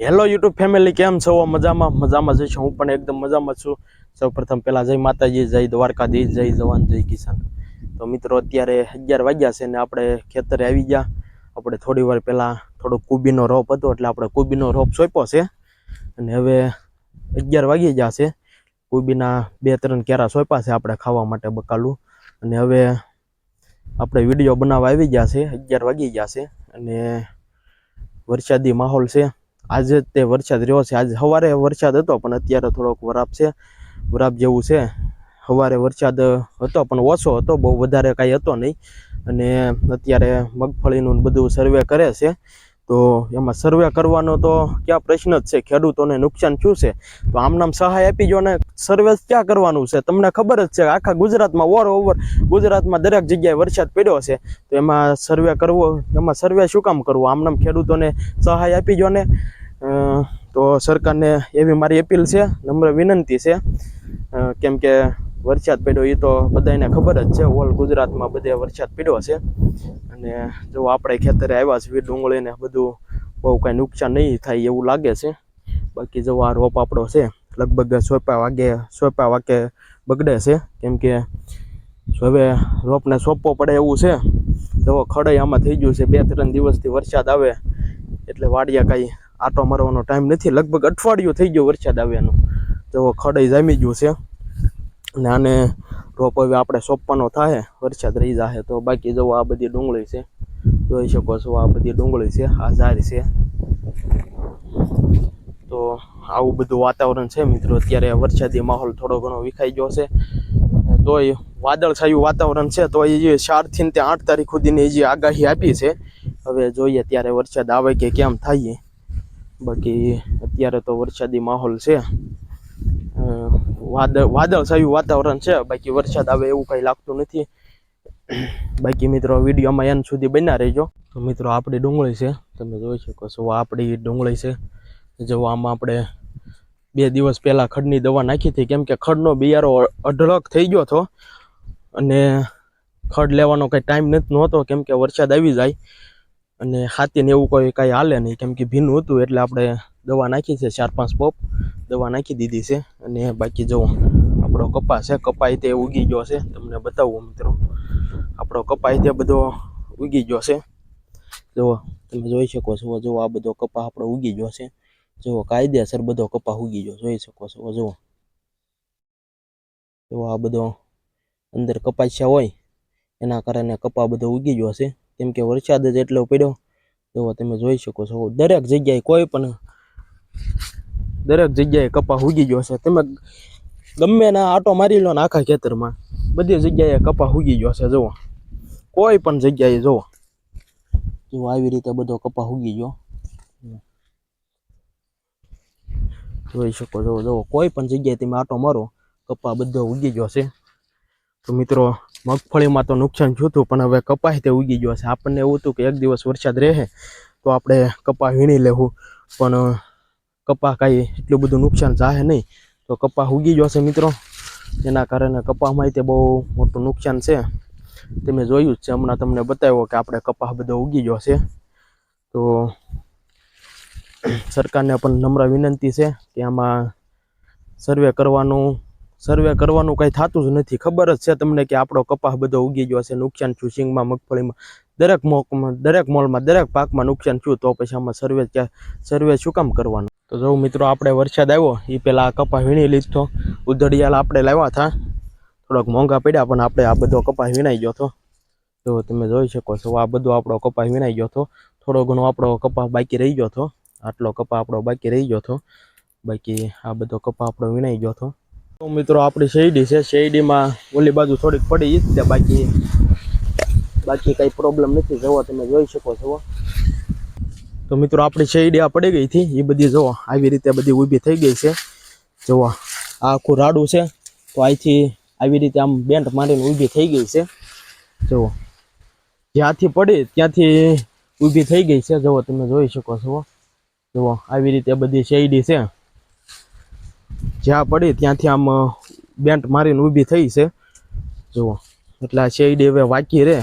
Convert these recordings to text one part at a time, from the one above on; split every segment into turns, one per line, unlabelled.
Hello YouTube family કેમ છો? મજામાં મજામાં જઈશું હું પણ એકદમ મજામાં છું. સૌ પ્રથમ પહેલાં જય માતાજી, જય દ્વારકાધીશ, જય જવાન, જય કિસાન. તો મિત્રો, અત્યારે અગિયાર વાગ્યા છે ને આપણે ખેતરે આવી ગયા. આપણે થોડી વાર પહેલાં થોડો કુબીનો રોપ હતો એટલે આપણે કુબીનો રોપ સોંપ્યો છે. અને હવે અગિયાર વાગી ગયા છે. કુબીના બે ત્રણ કેરા સોંપ્યા છે આપણે ખાવા માટે બકાલું. અને હવે આપણે વીડિયો બનાવવા આવી ગયા છે. અગિયાર વાગી ગયા છે અને વરસાદી માહોલ છે. આજે તે વરસાદ રહ્યો છે. આજે સવારે વરસાદ હતો, પણ અત્યારે થોડોક વરાપ છે. વરાપ જેવું છે. સવારે વરસાદ હતો, પણ ઓછો હતો. બહુ વધારે કાંઈ હતો નહીં. અને અત્યારે મગફળીનું બધું સર્વે કરે છે. તો એમાં સર્વે કરવાનો તો ક્યાં પ્રશ્ન જ છે? ખેડૂતોને નુકસાન શું છે? તો આમનામ સહાય આપી જો સર્વે ક્યાં કરવાનું છે? તમને ખબર જ છે, આખા ગુજરાતમાં ઓવર ઓવર ગુજરાતમાં દરેક જગ્યાએ વરસાદ પડ્યો છે. તો એમાં સર્વે કરવો, એમાં સર્વે શું કામ કરવું? આમનામ ખેડૂતોને સહાય આપી જો તો સરકારને એવી મારી અપીલ છે, નમ્ર વિનંતી છે. કેમ કે વરસાદ પડ્યો એ તો બધાને ખબર જ છે, ઓલ ગુજરાતમાં બધે વરસાદ પડ્યો છે. અને જો આપણે ખેતરે આવ્યા છીએ ડુંગળીને બધું બહુ કાંઈ નુકસાન નહીં થાય એવું લાગે છે. બાકી જો આ રોપ આપણો છે, લગભગ સોપા વાગે સોપા વાગે બગડે છે. કેમ કે હવે રોપને સોંપવો પડે એવું છે. જો ખડાઈ આમાં થઈ ગયું છે બે ત્રણ દિવસથી વરસાદ આવે, એટલે વાડિયા કાંઈ આટો મારવાનો ટાઈમ નથી. લગભગ અઠવાડિયું થઈ ગયું વરસાદ આવ્યાનો. તો ખડાઈ જામી ગયું છે. અને આને રોપ હવે આપણે સોંપવાનો થાય. વરસાદ રહી જાય તો બાકી જવું આ બધી ડુંગળી છે. જોઈ શકો છો આ બધી ડુંગળી છે. આ ઝાડ છે. તો આવું બધું વાતાવરણ છે મિત્રો. અત્યારે વરસાદી માહોલ થોડો ઘણો વિખાઈ ગયો છે. તોય વાદળછાયું વાતાવરણ છે. તો એ ચારથી ને તે આઠ તારીખ સુધીની જે આગાહી આપી છે. હવે જોઈએ ત્યારે વરસાદ આવે કે કેમ થાય બાકી અત્યારે તો વરસાદી માહોલ છે. વાદળ વાદળ વાદળછાયું વાતાવરણ છે. બાકી વરસાદ આવે એવું કંઈ લાગતું નથી. બાકી મિત્રો વિડીયોમાં એન સુધી બન્યા રહેજો. તો મિત્રો, આપણી ડુંગળી છે. તમે જોઈ શકો છો, આપણી ડુંગળી છે. જો આમાં આપણે બે દિવસ પહેલાં ખડની દવા નાખી હતી. કેમ કે ખડનો બિયારો અઢળક થઈ ગયો હતો. અને ખડ લેવાનો કંઈ ટાઈમ નથી નહોતો. કેમ કે વરસાદ આવી જાય. અને હાથીને એવું કોઈ કાંઈ હાલે નહીં. કેમ કે ભીનું હતું એટલે આપણે દવા નાખી છે, ચાર પાંચ પોપ દવા નાખી દીધી છે. અને બાકી જો આપણો કપા છે કપાઈ તે ઉગી ગયો છે. તમને બતાવું મિત્રો. આપણો કપાઈ તે બધો ઉગી ગયો છે. જુઓ તમે જોઈ શકો છો જુઓ આ બધો કપા આપણો ઉગી ગયો છે. જુઓ કાયદેસર બધો કપા ઉગી ગયો, જોઈ શકો છો જુઓ જુઓ આ બધો અંદર કપાસિયા હોય, એના કારણે કપા બધો ઉગી ગયો છે. કેમ કે વરસાદ જ એટલો પડ્યો. તો તમે જોઈ શકો છો. દરેક જગ્યાએ કોઈ પણ દરેક જગ્યાએ કપા ઉગી ગયો છે. તમે ગમે ના આટો મારી લો ને આખા ખેતરમાં, બધી જગ્યાએ કપા ઉગી ગયો છે. જુઓ કોઈ પણ જગ્યાએ જુઓ જો આવી રીતે બધો કપા ઉગી ગયો. જોઈ શકો છો. જુઓ કોઈ પણ જગ્યાએ તમે આટો મારો કપા બધો ઉગી ગયો છે. તો મિત્રો મગફળીમાં તો નુકસાન થયું હતું, પણ હવે કપાસ તે ઉગી ગયો છે. આપણને એવું હતું કે એક દિવસ વરસાદ રહે, તો આપણે કપા વીણી લેવું. પણ કપા કાંઈ એટલું બધું નુકસાન જાહે નહીં. તો કપા ઉગી છે મિત્રો. એના કારણે કપાસમાં તે બહુ મોટું નુકસાન છે. તમે જોયું જ છે, હમણાં તમને બતાવ્યો કે આપણે કપાસ બધો ઉગી ગયો છે. તો, સરકારને પણ નમ્ર વિનંતી છે કે આમાં સર્વે કરવાનું સર્વે કરવાનું કંઈ થતું જ નથી. ખબર જ છે તમને કે આપણો કપાસ બધો ઉગી ગયો છે નુકસાન થયું સિંગમાં, મગફળીમાં, દરેક મોકમાં, દરેક મોલમાં, દરેક પાકમાં નુકસાન થયું, તો પછી આમાં સર્વે સર્વે શું કામ કરવાનું? તો જો મિત્રો આપણે વરસાદ આવ્યો એ પહેલાં કપાસ વીણી લીધો, ઉધડિયાલ આપણે લાવ્યા હતા. થોડોક મોંઘા પડ્યા, પણ આપણે આ બધો કપાસ વીણાઈ ગયો હતો. તો તમે જોઈ શકો છો, આ બધો આપણો કપાસ વીણાઈ ગયો હતો. થોડો ઘણો આપણો કપાસ બાકી રહી ગયો હતો. આટલો કપા આપણો બાકી રહી ગયો હતો. બાકી આ બધો કપાસ આપણો વીણાઈ ગયો હતો. તો મિત્રો, આપણી શેરડી છે. શેરડીમાં ઓલી બાજુ થોડીક પડી જ છે. બાકી બાકી કંઈ પ્રોબ્લેમ નથી. જવા, તમે જોઈ શકો છો. તો મિત્રો, આપણી શેરડી આ પડી ગઈ હતી. એ બધી જુઓ આવી રીતે બધી ઊભી થઈ ગઈ છે. જુઓ આ આખું રાડું છે. તો અહીંથી આવી રીતે આમ બેન્ટ મારીને ઊભી થઈ ગઈ છે. જુઓ જ્યાંથી પડી ત્યાંથી ઊભી થઈ ગઈ છે. જુઓ તમે જોઈ શકો છો. જુઓ આવી રીતે બધી શેરડી છે. જ્યાં પડી ત્યાંથી આમ બેન્ટ મારીને ઊભી થઈ છે. જુઓ, એટલે આ શેરડી હવે વાકી રહે.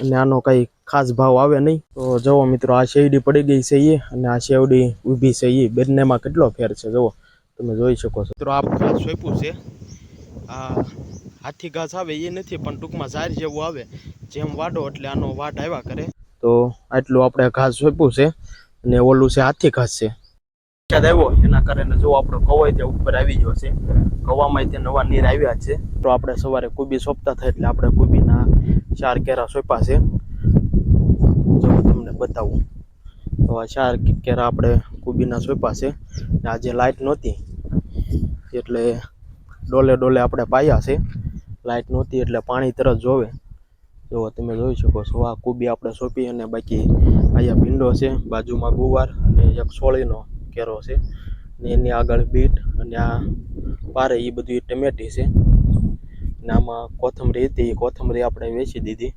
અને આનો કંઈ ખાસ ભાવ આવે નહીં. તો જુઓ મિત્રો, આ શેરડી પડી ગઈ છે એ અને આ શેવડી ઊભી છે એ બંનેમાં કેટલો ફેર છે, જુઓ. તમે જોઈ શકો છો. મિત્રો, આ ઘાસ સોંપ્યું છે. આ હાથી ઘાસ આવે એ નથી, પણ ટૂંકમાં ઝાર જેવું આવે. જેમ વાડો એટલે આનો વાટ આવ્યા કરે. તો આટલું આપણે ઘાસ સોંપ્યું છે અને ઓલું છે હાથી ઘાસ છે. વરસાદ આવ્યો? એના કારણે જો આપણો કવાય ત્યાં ઉપર આવી ગયો છે. કવામાં ત્યાં નવા નીર આવ્યા છે. તો આપણે સવારે કુબી સોંપતા થાય એટલે આપણે કુબીના ચાર કેરા સોંપ્યા છે. જો હું તમને બતાવું. તો આ ચાર કેરા આપણે કુબીના સોંપ્યા છે. આજે લાઇટ નહોતી. એટલે ડોલે ડોલે આપણે પાયા છે. લાઇટ નહોતી એટલે પાણી તરત જોવે. જો તમે જોઈ શકો છો, આ કુબી આપણે સોંપી અને બાકી અહીંયા ભીંડો છે, બાજુમાં ગુવાર અને એક સોળીનો કેરો છે, ને એની આગળ બીટ અને આ પારે એ બધું ટમેટી છે. ને આમાં કોથમરી હતી, એ કોથમરી આપણે વેચી દીધી.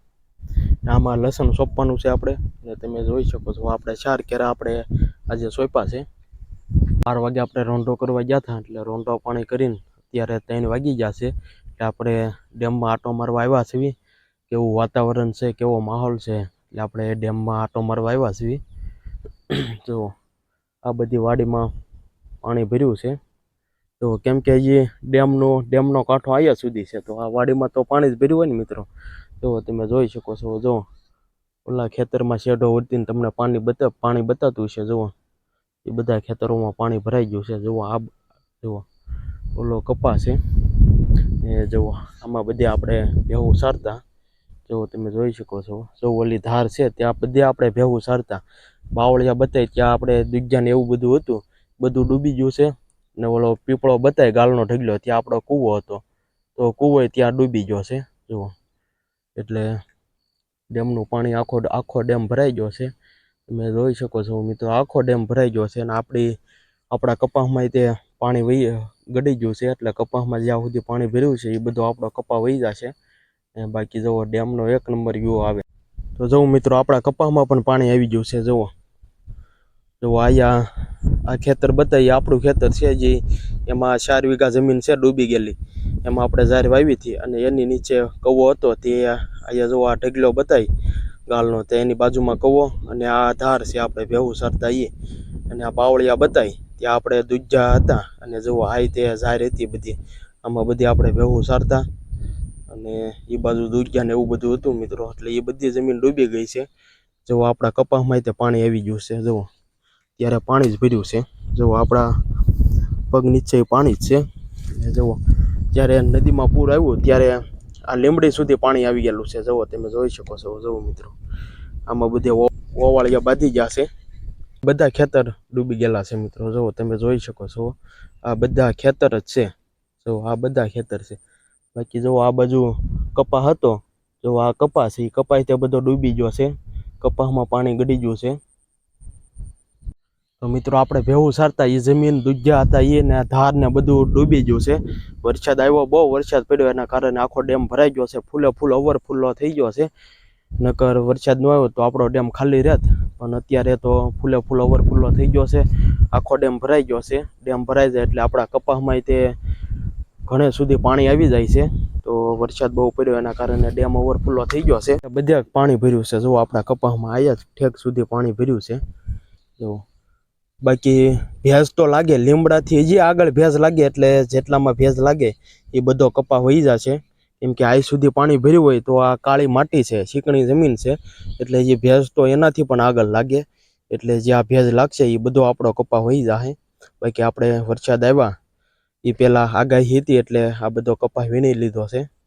ને આમાં લસણ સોંપવાનું છે આપણે, ને તમે જોઈ શકો છો, આપણે ચાર કેરા આપણે આજે સોંપ્યા છે. બાર વાગે આપણે રોંઢો કરવા ગયા હતા, એટલે રોંઢો પાણી કરીને અત્યારે ત્રણ વાગી ગયા છે. એટલે આપણે ડેમમાં આટો મારવા આવ્યા છીએ. કેવું વાતાવરણ છે, કેવો માહોલ છે, એટલે આપણે ડેમમાં આટો મારવા આવ્યા છીએ. જો આ બધી વાડીમાં પાણી ભર્યું છે. તો કેમ કે એ ડેમનો ડેમનો કાંઠો અહીંયા સુધી છે. તો આ વાડીમાં તો પાણી જ ભર્યું હોય ને મિત્રો? જો તમે જોઈ શકો છો, જો ઓલા ખેતરમાં શેઢો ઉડતીને તમને પાણી બતા, પાણી બતાતું છે, જુઓ. એ બધા ખેતરોમાં પાણી ભરાઈ ગયું છે. જુઓ, આ જુઓ, ઓલો કપા છે. ને જુઓ, આમાં બધે આપણે ભેવું સારતા. જો તમે જોઈ શકો છો. જો ઓલી ધાર છે, ત્યાં બધે આપણે ભેવું સારતા. બાવળિયા બતાય, ત્યાં આપણે દુગ્યા ને એવું બધું હતું, બધું ડૂબી ગયું છે. ને ઓલો પીપળો બતાય, ગાલનો ઢગલો, ત્યાં આપણો કૂવો હતો. તો કૂવો ત્યાં ડૂબી ગયો છે, જુઓ. એટલે ડેમનું પાણી આખો આખો ડેમ ભરાઈ ગયો છે. તમે જોઈ શકો છો મિત્રો, આખો ડેમ ભરાઈ ગયો છે અને આપણી, આપણા કપાસમાં તે પાણી વહી ગળી ગયું છે. એટલે કપાસમાં જ્યાં સુધી પાણી ભર્યું છે, એ બધો આપણો કપા વહી જશે. બાકી જુઓ, ડેમનો એક નંબર વ્યૂ આવે. તો જુઓ મિત્રો, આપણા કપાસમાં પણ પાણી આવી ગયું છે, જુઓ. જુઓ અહીંયા આ ખેતર બતાવીએ આપણું ખેતર છે જે એમાં ચાર વીઘા જમીન છે, ડૂબી ગયેલી. એમાં આપણે ઝાર વાવી હતી અને એની નીચે કવો હતો, તે અહીંયા જો આ ઢગલો બતાવી ગાલનો, તો એની બાજુમાં કવો અને આ ધાર છે આપણે ભેવું સરતા એ અને આ બાવળિયા બતાવી ત્યાં આપણે દુજા હતા અને જુઓ હાઈ તે ઝાર હતી બધી, આમાં બધી આપણે ભેવું સારતા. અને એ બાજુ દૂધિયા ને એવું બધું હતું મિત્રો, એટલે એ બધી જમીન ડૂબી ગઈ છે. જો આપણા કપાસમાં તે પાણી આવી ગયું છે, જુઓ. ત્યારે પાણી જ ભર્યું છે. જુઓ આપણા પગ નીચે પાણી જ છે. જુઓ જ્યારે નદીમાં પૂર આવ્યું ત્યારે આ લીમડી સુધી પાણી આવી ગયેલું છે. જુઓ, તમે જોઈ શકો છો. જુઓ મિત્રો, આમાં બધે ઓવાળિયા બાંધી ગયા છે. બધા ખેતર ડૂબી ગયેલા છે મિત્રો. જુઓ, તમે જોઈ શકો છો. આ બધા ખેતર જ છે. જો આ બધા ખેતર છે. બાકી જુઓ, આ બાજુ કપા હતો. જો આ કપા છે. એ કપાય તે બધો ડૂબી ગયો છે. કપાસમાં પાણી ગળી ગયું છે. તો મિત્રો, આપણે ભેવું સારતા એ જમીન દુજ્યા હતા એ ને ધાર ને બધું ડૂબી ગયું છે. વરસાદ આવ્યો, બહુ વરસાદ પડ્યો, એના કારણે આખો ડેમ ભરાઈ ગયો છે. ફૂલે ફૂલ ઓવરફુલ્લો થઈ ગયો છે. નકર વરસાદ ન આવ્યો તો આપણો ડેમ ખાલી રહેત. પણ અત્યારે તો ફૂલે ફૂલ ઓવરફુલ્લો થઈ ગયો છે. આખો ડેમ ભરાઈ ગયો છે. ડેમ ભરાઈ જાય એટલે આપણા કપાસમાં તે ઘણે સુધી પાણી આવી જાય છે. તો વરસાદ બહુ પડ્યો, એના કારણે ડેમ ઓવરફ્લો થઈ ગયો છે. બધે પાણી ભર્યું છે. જો આપણા કપાસમાં આયા જ ઠેક સુધી પાણી ભર્યું છે. જો બાકી ભેજ તો લાગે, લીમડાથી હજી આગળ ભેજ લાગે એટલે જેટલામાં ભેજ લાગે એ બધો કપા વહી જશે. કેમ કે આઈ સુધી પાણી ભર્યું હોય તો આ કાળી માટી છે ચીકણી જમીન છે, એટલે જે ભેજ તો એનાથી પણ આગળ લાગે. એટલે જે આ ભેજ લાગશે એ બધો આપણો કપા વહી જશે બાકી આપણે વરસાદ આવ્યા, એ પહેલાં આગાહી હતી એટલે આ બધો કપા વીણી લીધો છે.